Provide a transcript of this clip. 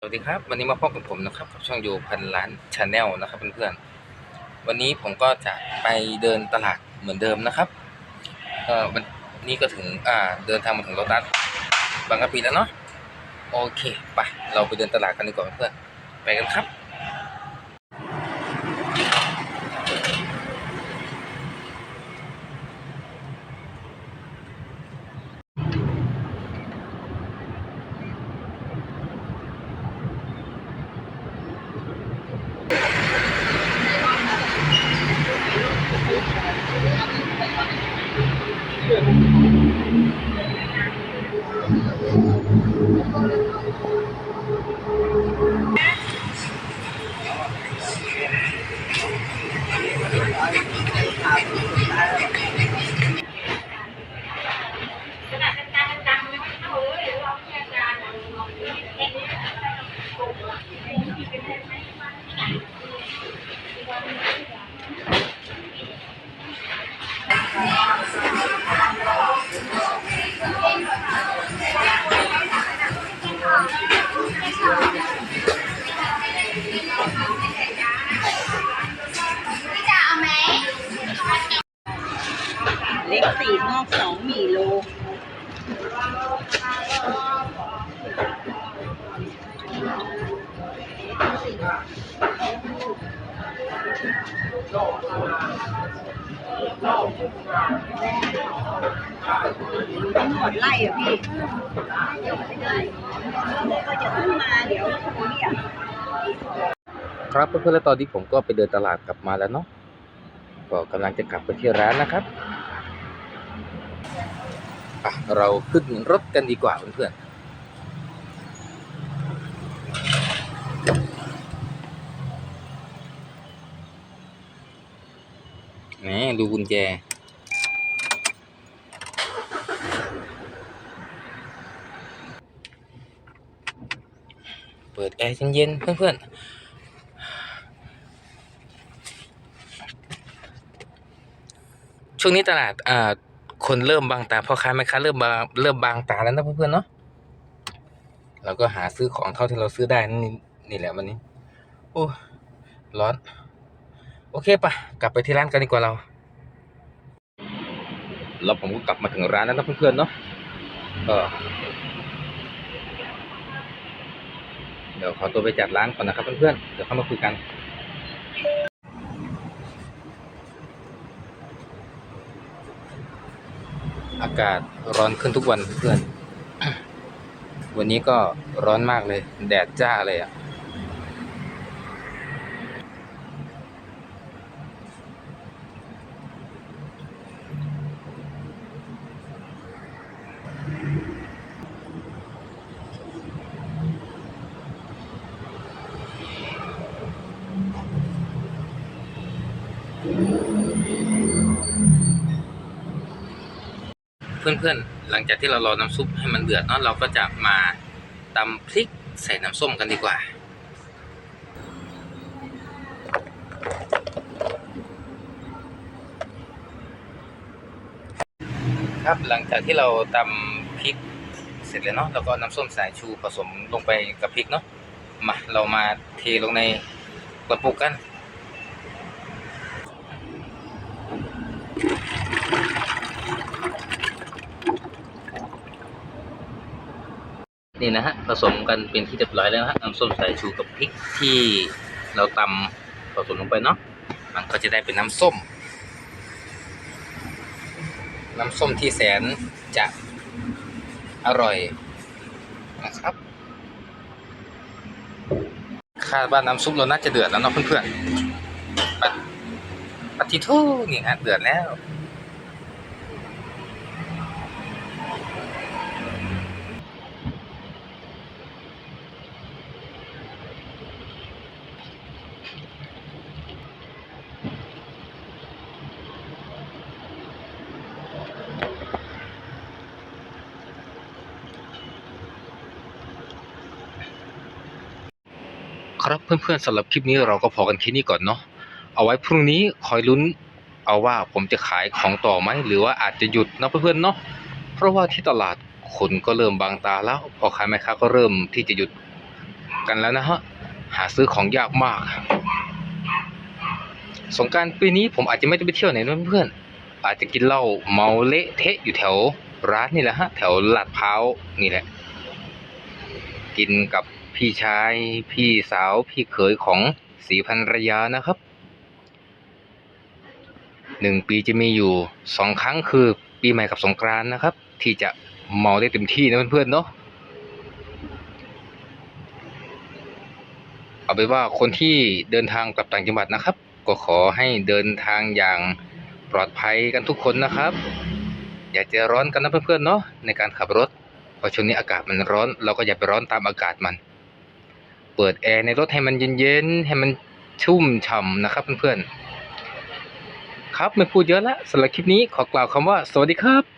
สวัสดีครับ วันนี้มาพบกับผมนะครับกับช่องยูพันล้านชาแนลนะครับเพื่อนๆวันนี้ผมก็จะไปเดินตลาดเหมือนเดิมนะครับเออวันนี้ก็ถึงอ่าเดินทางมาถึงโลตัสบางกะปิแล้วเนาะโอเคไปเราไปเดินตลาดกันดีกว่าเพื่อนๆไปกันครับ เล็ สี่นอกสองหมี่โลทั้งหมดไล่เหรอะพี่ก็จะขึ้นมาเดี๋ยวเขาเรียกครับเพื่อนๆแล้วตอนนี้ผมก็ไปเดินตลาดกลับมาแล้วเนาะก็กำลังจะกลับไปที่ร้านนะครับอะ เราขึ้นรถกันดีกว่าเพื่อนๆนี่ดูกุญแจ เปิดแอร์เย็นๆเพื่อนๆช่วงนี้ตลาดอ่า คนเริ่มบางตาพ่อค้าแม่ค้าเริ่มบางเริ่มบางตาแล้วนะเพื่อนๆเนาะเราก็หาซื้อของเท่าที่เราซื้อได้นี่นี่แหละวันนี้โอ้ร้อน โอเคปะกลับไปที่ร้านกันดีกว่าเรา แล้วผมก็กลับมาถึงร้านแล้วนะเพื่อนๆเนาะก็เดี๋ยวขอตัวไปจัดร้านก่อนนะครับเพื่อนๆเดี๋ยวเข้ามาคุยกัน อากาศร้อนขึ้นทุกวันเพื่อน วันนี้ก็ร้อนมากเลย แดดจ้าเลยอะ่ะ เพื่อนๆ หลังจากที่เรารอน้ำซุปให้มันเดือดเนาะเราก็จะมาตำพริกใส่น้ำส้มกันดีกว่า ครับหลังจากที่เราตำพริกเสร็จแล้วเนาะเราก็น้ำส้มสายชูผสมลงไปกับพริกเนาะมาเรามาเทลงในกระปุกกัน นี่นะฮะผสมกันเป็นที่เรียบร้อยแล้วนะฮะน้ำส้มสายชูกับพริกที่เราตำผสมลงไปเนาะมันก็จะได้เป็นน้ำส้ม น้ำส้มที่แสนจะอร่อยนะครับ คาดว่าน้ำซุปเราน่าจะเดือดแล้วเนาะเพื่อนๆปัดปัดทิทูนี่ฮะเดือดแล้ว ครับเพื่อนๆสำหรับคลิปนี้เราก็พอกันแค่นี้ก่อนเนาะเอาไว้พรุ่งนี้คอยลุ้นเอาว่าผมจะขายของต่อไหมหรือว่าอาจจะหยุดนะเพื่อนๆเนาะเพราะว่าที่ตลาดคนก็เริ่มบางตาแล้วพอขายแม่ค้าก็เริ่มที่จะหยุดกันแล้วนะฮะหาซื้อของยากมาก สงการปีนี้ผมอาจจะไม่ได้ไปเที่ยวไหนนะเพื่อนๆอาจจะกินเหล้าเมาเละเทะอยู่แถวร้านนี่แหละฮะแถวลาดพร้าวนี่แหละ กินกับ พี่ชาย พี่สาว พี่เขยของสีพันรยานะครับ หนึ่งปีจะมีอยู่สองครั้งคือปีใหม่กับสงกรานนะครับ ที่จะเมาได้เต็มที่นะเพื่อนๆเนาะ เอาไปนว่าคนที่เดินทางกลับต่างจังหวัดนะครับ ก็ขอให้เดินทางอย่างปลอดภัยกันทุกคนนะครับ อย่าใจร้อนกันนะเพื่อนๆเนาะในการขับรถเพราะช่วงนี้อากาศมันร้อน เราก็อย่าไปร้อนตามอากาศมัน เปิดแอร์ในรถให้มันเย็นๆให้มันชุ่มฉ่ำนะครับเพื่อนๆครับไม่พูดเยอะละสำหรับคลิปนี้ขอกล่าวคำว่าสวัสดีครับ